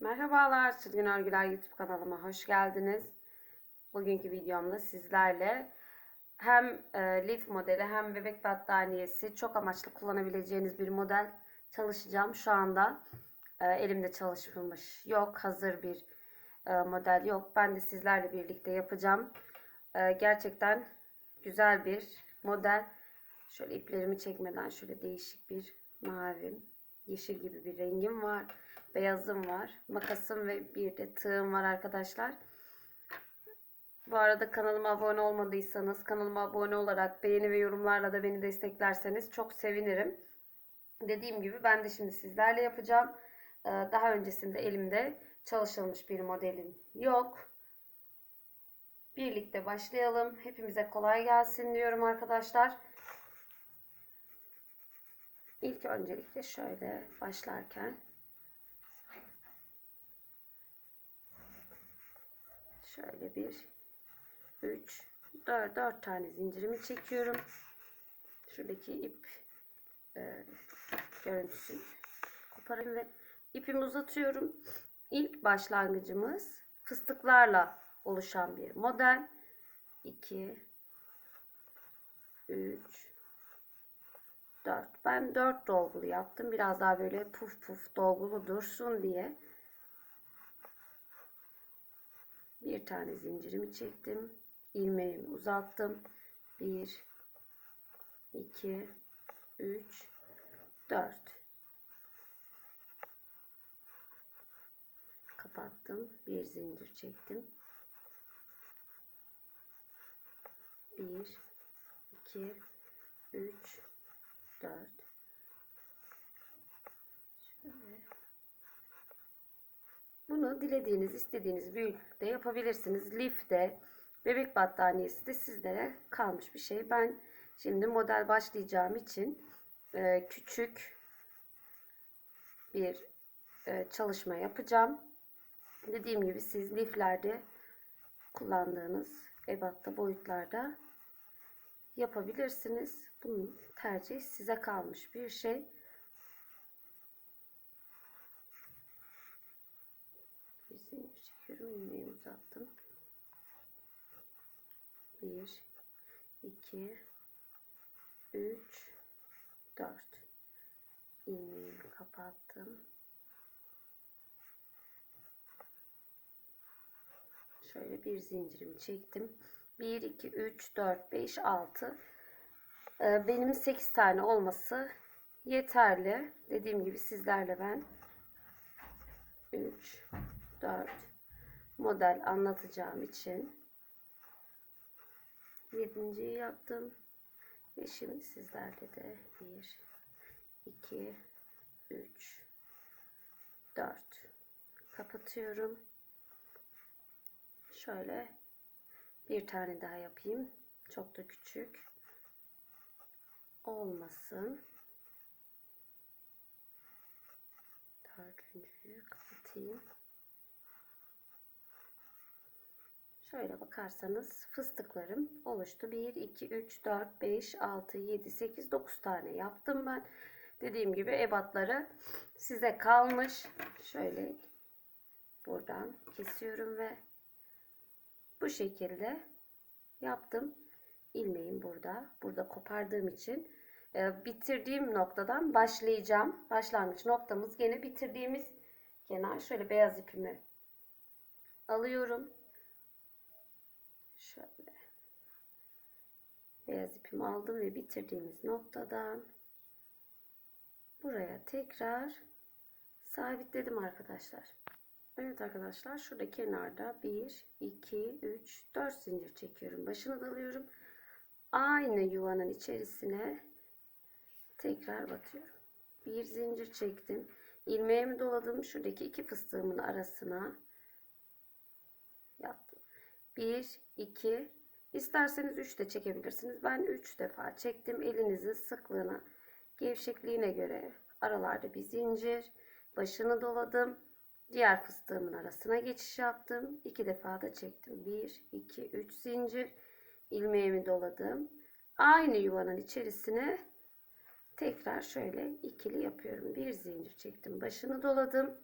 Merhabalar Çılgın Örgüler YouTube kanalıma hoş geldiniz. Bugünkü videomda sizlerle hem e, lif modeli hem bebek battaniyesi çok amaçlı kullanabileceğiniz bir model çalışacağım. Şu anda e, elimde çalışılmış yok. Hazır bir e, model yok. Ben de sizlerle birlikte yapacağım. E, gerçekten güzel bir model. Şöyle iplerimi çekmeden şöyle değişik bir mavi, yeşil gibi bir rengim var. Beyazım var. Makasım ve bir de tığım var arkadaşlar. Bu arada kanalıma abone olmadıysanız kanalıma abone olarak beğeni ve yorumlarla da beni desteklerseniz çok sevinirim. Dediğim gibi ben de şimdi sizlerle yapacağım. Ee, Daha öncesinde elimde çalışılmış bir modelim yok. Birlikte başlayalım. Hepimize kolay gelsin diyorum arkadaşlar. İlk öncelikle şöyle başlarken şöyle bir 3 4, 4 tane zincirimi çekiyorum. Şuradaki ip e, görüntüsünü koparayım ve ipimi uzatıyorum. İlk başlangıcımız fıstıklarla oluşan bir model. 2 3 4. Ben 4 dolgulu yaptım. Biraz daha böyle puf puf dolgulu dursun diye. Bir tane zincirimi çektim. ilmeğimi uzattım. 1 2 3 4 kapattım. Bir zincir çektim. 1 2 3 4 Şöyle. Bunu dilediğiniz, istediğiniz büyüklükte yapabilirsiniz. Lif de, bebek battaniyesi de sizlere kalmış bir şey. Ben şimdi model başlayacağım için e, küçük bir e, çalışma yapacağım. Dediğim gibi siz liflerde kullandığınız ebatta boyutlarda yapabilirsiniz. Bunun tercih size kalmış bir şey. Bir zincir çekiyorum. İlmeği uzattım. 1 2 3 4 ilmeğimi kapattım. Şöyle bir zincirimi çektim. 1 2 3 4 5 6 benim 8 tane olması yeterli. Dediğim gibi sizlerle ben 3 4 model anlatacağım için 7.yi yaptım. Ve şimdi sizlerle de 1 2 3 4 kapatıyorum. Şöyle bir tane daha yapayım. Çok da küçük olmasın. Dördüncüyü kapatayım. Şöyle bakarsanız fıstıklarım oluştu. 1, 2, 3, 4, 5, 6, 7, 8, 9 tane yaptım ben. Dediğim gibi ebatları size kalmış. Şöyle buradan kesiyorum ve bu şekilde yaptım. İlmeğim burada. Burada kopardığım için e, bitirdiğim noktadan başlayacağım. Başlangıç noktamız gene bitirdiğimiz kenar. Şöyle beyaz ipimi alıyorum. Şöyle. Beyaz ipimi aldım ve bitirdiğimiz noktadan buraya tekrar sabitledim arkadaşlar. Evet arkadaşlar şurada kenarda 1, 2, 3, 4 zincir çekiyorum. Başını dalıyorum. Aynı yuvanın içerisine tekrar batıyorum. Bir zincir çektim. ilmeğimi doladım. Şuradaki iki fıstığımın arasına. 1, 2, isterseniz 3 de çekebilirsiniz. Ben 3 defa çektim. Elinizin sıklığına, gevşekliğine göre aralarda bir zincir. Başını doladım. Diğer fıstığımın arasına geçiş yaptım. 2 defa da çektim. 1, 2, 3 zincir. ilmeğimi doladım. Aynı yuvanın içerisine tekrar şöyle ikili yapıyorum. Bir zincir çektim. Başını doladım.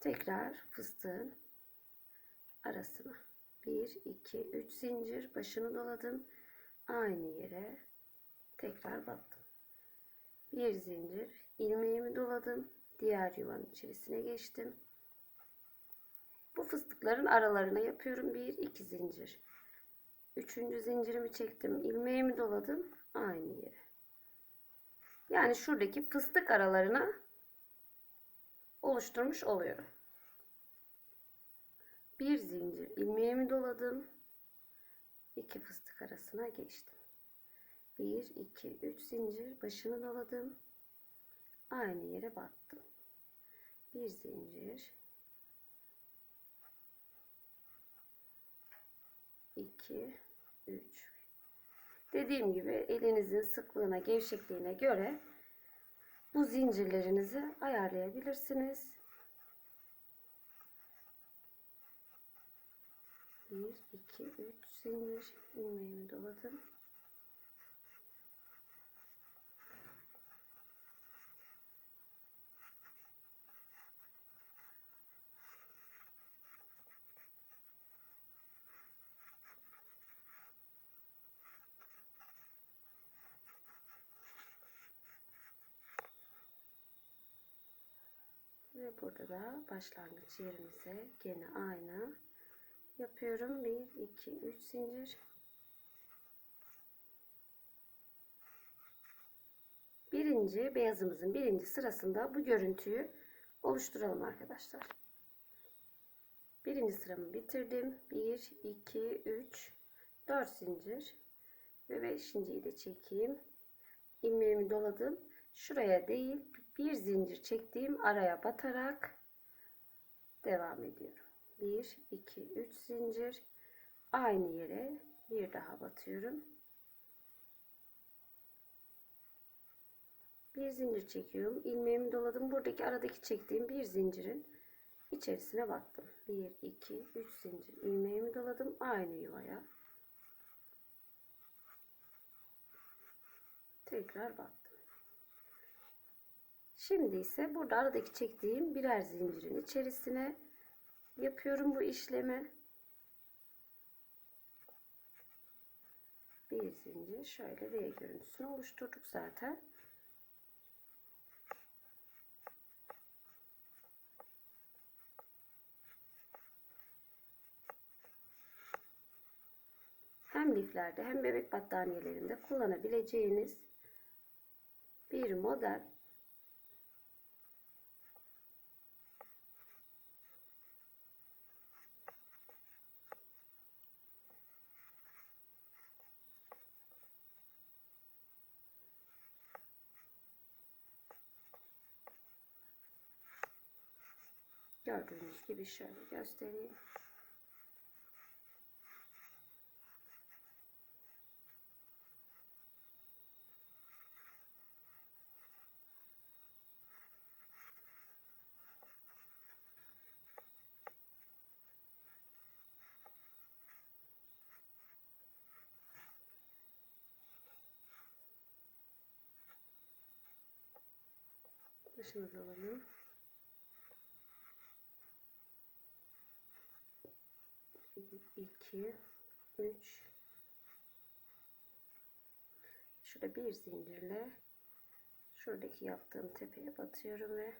Tekrar fıstığın arasına 1 2 3 zincir başını doladım. Aynı yere tekrar battım. Bir zincir ilmeğimi doladım. Diğer yuvanın içerisine geçtim. Bu fıstıkların aralarına yapıyorum. Bir iki zincir. Üçüncü zincirimi çektim. ilmeğimi doladım. Aynı yere. Yani şuradaki fıstık aralarına oluşturmuş oluyorum. Bir zincir ilmeğimi doladım. iki fıstık arasına geçtim. 1 2 3 zincir başını doladım. Aynı yere battım. Bir zincir 2 3 Dediğim gibi elinizin sıklığına, gevşekliğine göre bu zincirlerinizi ayarlayabilirsiniz. 1 2 3 zincir ilmeğimi doladım. Ve burada da başlangıç yerimize gene aynı yapıyorum. 1 2 3 zincir. Birinci beyazımızın birinci sırasında bu görüntüyü oluşturalım arkadaşlar. Birinci sıramı bitirdim. 1 2 3 4 zincir ve beşinciyi de çekeyim. ilmeğimi doladım. Şuraya değil bir zincir çektiğim araya batarak devam ediyorum. 1 2 3 zincir aynı yere bir daha batıyorum. Bir zincir çekiyorum. ilmeğimi doladım. Buradaki aradaki çektiğim bir zincirin içerisine battım. 1 2 3 zincir ilmeğimi doladım aynı yuvaya. Tekrar battım. Şimdi ise burada aradaki çektiğim birer zincirin içerisine yapıyorum bu işlemi. Bir zincir şöyle V görüntüsünü oluşturduk zaten. Hem liflerde hem bebek battaniyelerinde kullanabileceğiniz bir model. Gördüğünüz gibi şöyle göstereyim. Başını alalım. 2 3 şurada bir zincirle şuradaki yaptığım tepeye batıyorum ve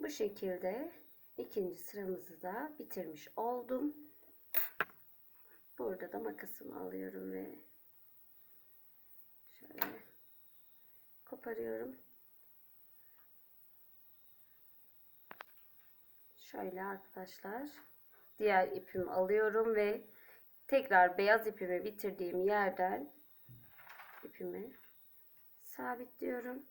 bu şekilde ikinci sıramızı da bitirmiş oldum. Burada da makasımı alıyorum ve şöyle koparıyorum. Şöyle arkadaşlar diğer ipimi alıyorum ve tekrar beyaz ipimi bitirdiğim yerden ipimi sabitliyorum.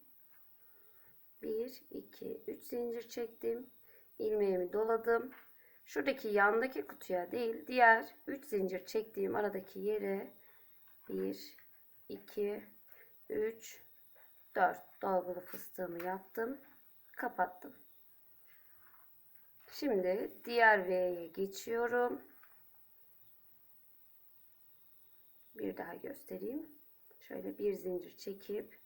1 2 3 zincir çektim. ilmeğimi doladım. Şuradaki yandaki kutuya değil, diğer 3 zincir çektiğim aradaki yere 1 2 3 4 dolgulu fıstığımı yaptım. Kapattım. Şimdi diğer V'ye geçiyorum. Bir daha göstereyim. Şöyle bir zincir çekip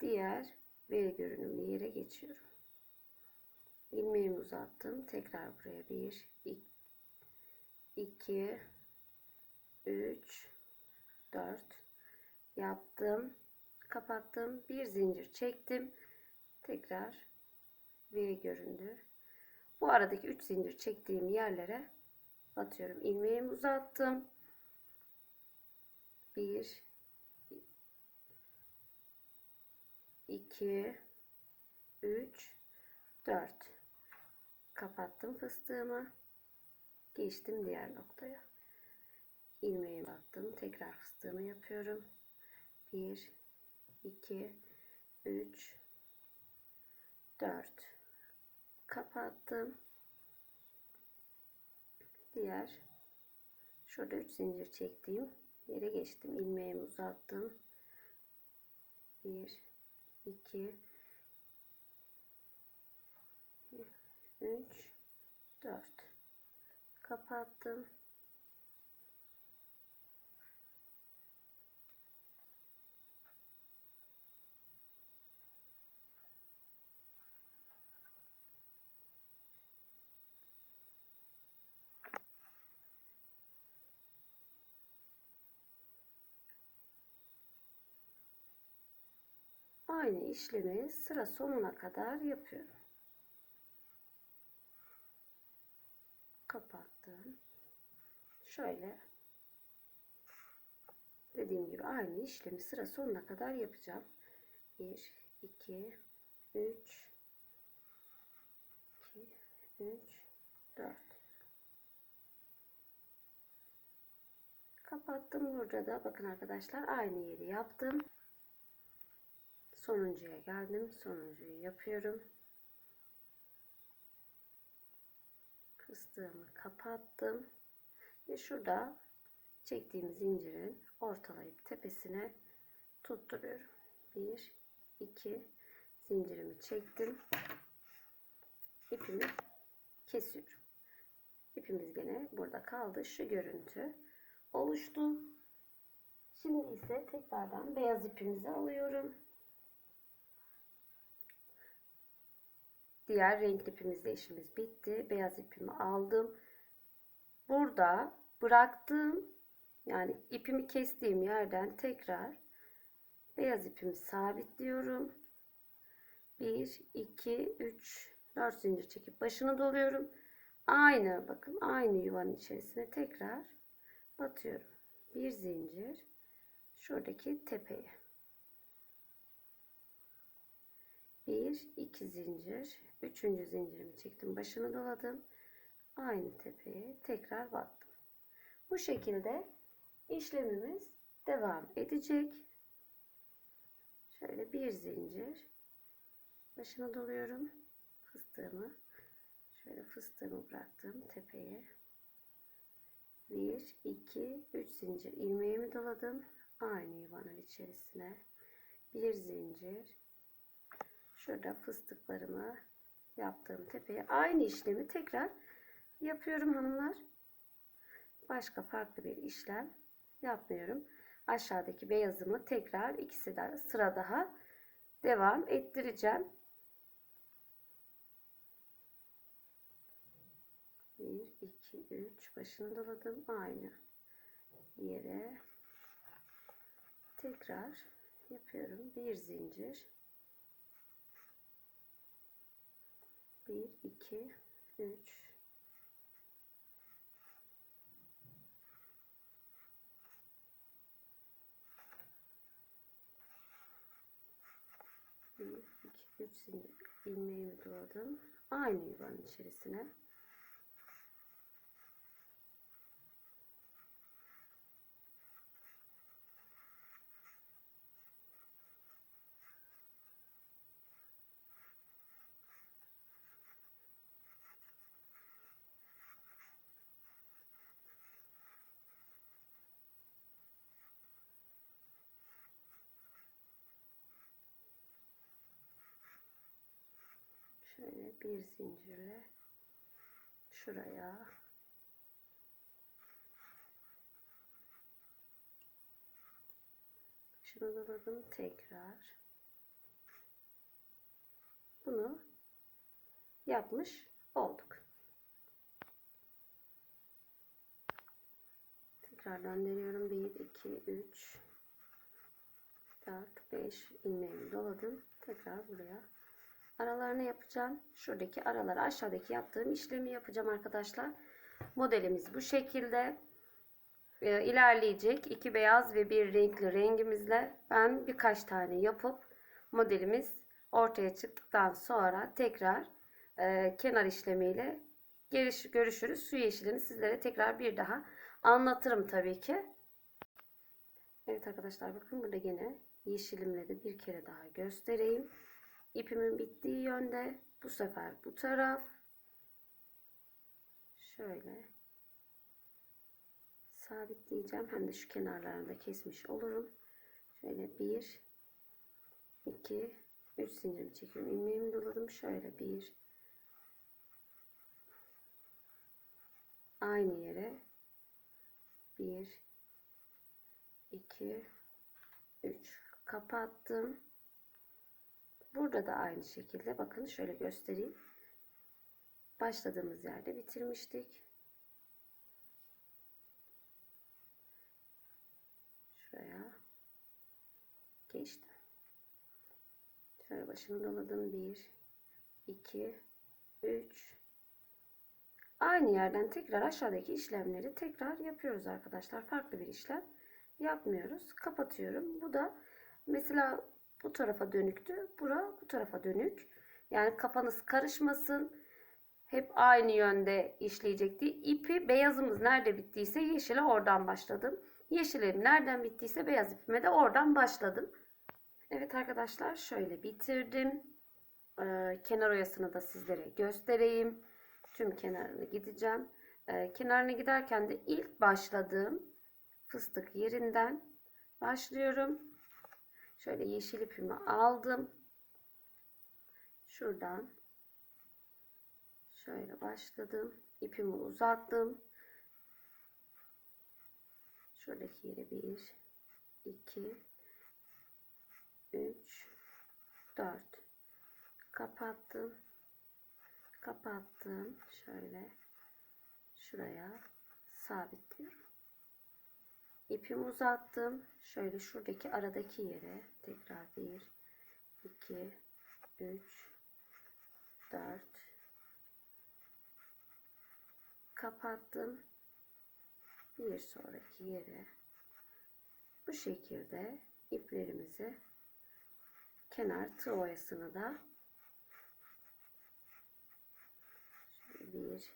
diğer V görünümlü yere geçiyorum. ilmeğimi uzattım. Tekrar buraya 1 2 3 4 yaptım. Kapattım. Bir zincir çektim. Tekrar V göründü. Bu aradaki 3 zincir çektiğim yerlere batıyorum. ilmeğimi uzattım. 1 2 3 4 kapattım fıstığımı. Geçtim diğer noktaya. İlmeğimi attım tekrar fıstığımı yapıyorum. 1 2 3 4 kapattım. Diğer. Şurada 3 zincir çektiğim yere geçtim. İlmeğimi uzattım. 1 2 3 4 kapattım aynı işlemi sıra sonuna kadar yapıyorum. Kapattım. Şöyle dediğim gibi aynı işlemi sıra sonuna kadar yapacağım. 1 2 3 2 3 4 Kapattım burada da bakın arkadaşlar aynı yeri yaptım sonuncuya geldim. Sonuncuyu yapıyorum. Fıstığımı kapattım. Ve şurada çektiğim zincirin ortalayıp tepesine tutturuyorum. 1 2 zincirimi çektim. İpimi kesiyorum. İpimiz gene burada kaldı. Şu görüntü oluştu. Şimdi ise tekrardan beyaz ipimizi alıyorum Diğer renkli ipimizle işimiz bitti. Beyaz ipimi aldım. Burada bıraktığım yani ipimi kestiğim yerden tekrar beyaz ipimi sabitliyorum. 1, 2, 3, 4 zincir çekip başını doluyorum. Aynı bakın aynı yuvanın içerisine tekrar batıyorum. Bir zincir şuradaki tepeye. 1 2 zincir. Üçüncü zincirimi çektim başını doladım. Aynı tepeye tekrar battım bu şekilde işlemimiz devam edecek. Şöyle bir zincir. Başını doluyorum. Fıstığımı. Şöyle fıstığımı bıraktım tepeye. 1 2 3 zincir. İlmeğimi doladım. Aynı yuvanın içerisine. Bir zincir şurada fıstıklarımı yaptığım tepeye aynı işlemi tekrar yapıyorum hanımlar. Başka farklı bir işlem yapmıyorum. Aşağıdaki beyazımı tekrar ikisi de sıra daha devam ettireceğim. Bir, iki, üç başını doladım. Aynı yere tekrar yapıyorum. Bir zincir 1 2 3 1 2 3 zincir ilmeğimi doladım aynı yuvanın içerisine şöyle bir zincirle şuraya şunu doladım tekrar bunu yapmış olduk. Tekrar döndürüyorum. 1, 2, 3, 4, 5 ilmeğimi doladım. Tekrar buraya aralarını yapacağım. Şuradaki araları aşağıdaki yaptığım işlemi yapacağım arkadaşlar. Modelimiz bu şekilde e, ilerleyecek. iki beyaz ve bir renkli rengimizle ben birkaç tane yapıp modelimiz ortaya çıktıktan sonra tekrar e, kenar işlemiyle geliş, görüşürüz. Su yeşilini sizlere tekrar bir daha anlatırım tabii ki. Evet arkadaşlar bakın burada gene yeşilimle de bir kere daha göstereyim. İpimin bittiği yönde bu sefer bu taraf şöyle sabitleyeceğim. Hem de şu kenarlarını da kesmiş olurum. Şöyle bir, iki, üç zincirimi çekiyorum. ilmeğimi doladım. Şöyle bir, aynı yere bir, iki, üç kapattım. Burada da aynı şekilde bakın şöyle göstereyim. Başladığımız yerde bitirmiştik. Şuraya geçtim. Şöyle başını doladım. 1 2 3 Aynı yerden tekrar aşağıdaki işlemleri tekrar yapıyoruz arkadaşlar. Farklı bir işlem yapmıyoruz. Kapatıyorum. Bu da mesela bu tarafa dönüktü. Bura bu tarafa dönük. Yani kafanız karışmasın. Hep aynı yönde işleyecekti. İpi beyazımız nerede bittiyse yeşile oradan başladım. Yeşilim nereden bittiyse beyaz ipime de oradan başladım. Evet arkadaşlar şöyle bitirdim. Ee, kenar oyasını da sizlere göstereyim. Tüm kenarını gideceğim. Ee, kenarına giderken de ilk başladığım fıstık yerinden başlıyorum. Şöyle yeşil ipimi aldım. Şuradan şöyle başladım. İpimi uzattım. Şuradaki yere 1 2 3 4 kapattım. Kapattım. Şöyle şuraya sabitliyorum. İpimi uzattım. Şöyle şuradaki aradaki yere tekrar 1 2 3 4 kapattım. Bir sonraki yere bu şekilde iplerimizi kenar tığ oyasını da 1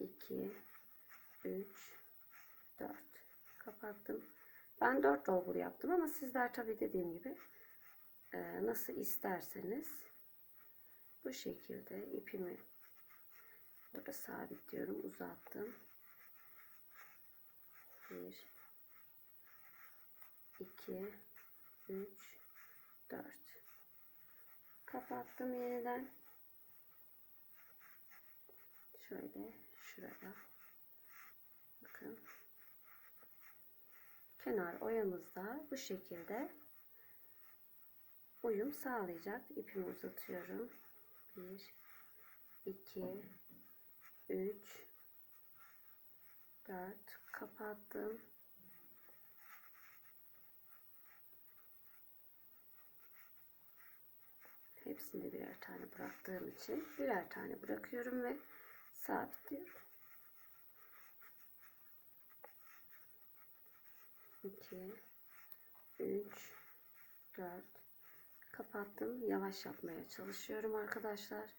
2 3 4 kapattım. Ben 4 dolgulu yaptım ama sizler tabi dediğim gibi e, nasıl isterseniz bu şekilde ipimi burada sabitliyorum uzattım. 1 2 3 4 kapattım yeniden. Şöyle şuraya. Bakın kenar oyamızda bu şekilde uyum sağlayacak. İpimi uzatıyorum. 1 2 3 4 kapattım. Hepsinde birer tane bıraktığım için birer tane bırakıyorum ve sabitliyorum 2 3 4 kapattım. Yavaş yapmaya çalışıyorum arkadaşlar.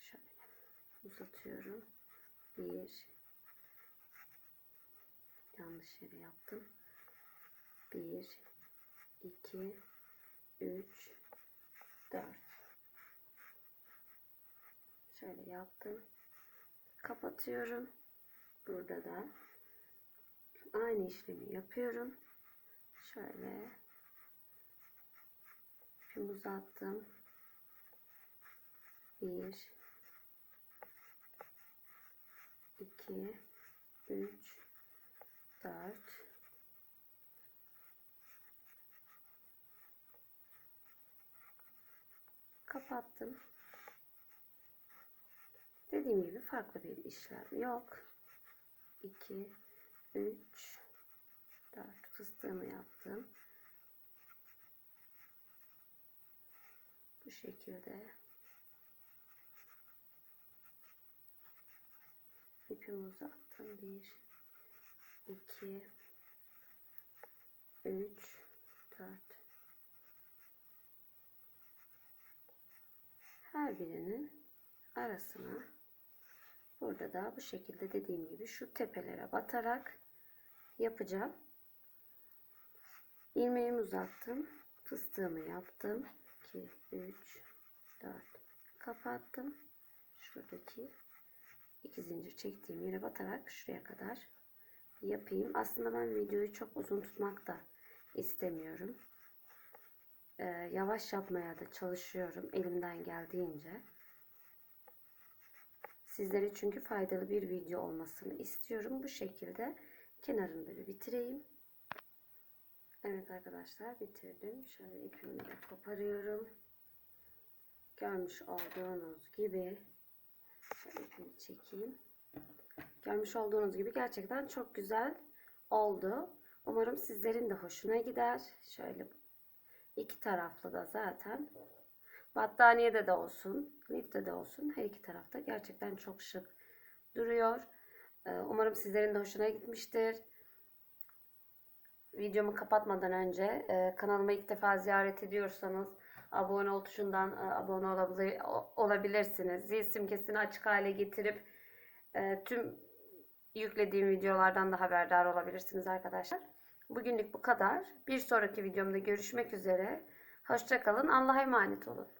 Şöyle uzatıyorum. 1 yanlış yere yaptım. 1 2 3 4 şöyle yaptım. Kapatıyorum. Burada da aynı işlemi yapıyorum şöyle ipimi uzattım 1 2 3 4 kapattım. Dediğim gibi farklı bir işlem yok. 2 3 4 fıstığımı yaptım. Bu şekilde ipimi uzattım. 1 2 3 4 her birinin arasına burada da bu şekilde dediğim gibi şu tepelere batarak yapacağım. ilmeğimi uzattım. Fıstığımı yaptım. 2 3 4 kapattım. Şuradaki iki zincir çektiğim yere batarak şuraya kadar yapayım. Aslında ben videoyu çok uzun tutmak da istemiyorum. Ee, yavaş yapmaya da çalışıyorum elimden geldiğince. Sizlere çünkü faydalı bir video olmasını istiyorum. Bu şekilde kenarını da bir bitireyim. Evet arkadaşlar bitirdim. Şöyle ipimi de koparıyorum. Görmüş olduğunuz gibi şöyle ipimi çekeyim. Görmüş olduğunuz gibi gerçekten çok güzel oldu. Umarım sizlerin de hoşuna gider. Şöyle iki taraflı da zaten battaniyede de olsun, lifte de olsun her iki tarafta gerçekten çok şık duruyor. Ee, Umarım sizlerin de hoşuna gitmiştir. Videomu kapatmadan önce e, kanalıma ilk defa ziyaret ediyorsanız abone ol tuşundan e, abone olabilirsiniz. Zil simgesini açık hale getirip e, tüm yüklediğim videolardan da haberdar olabilirsiniz arkadaşlar. Bugünlük bu kadar. Bir sonraki videomda görüşmek üzere. Hoşçakalın. Allah'a emanet olun.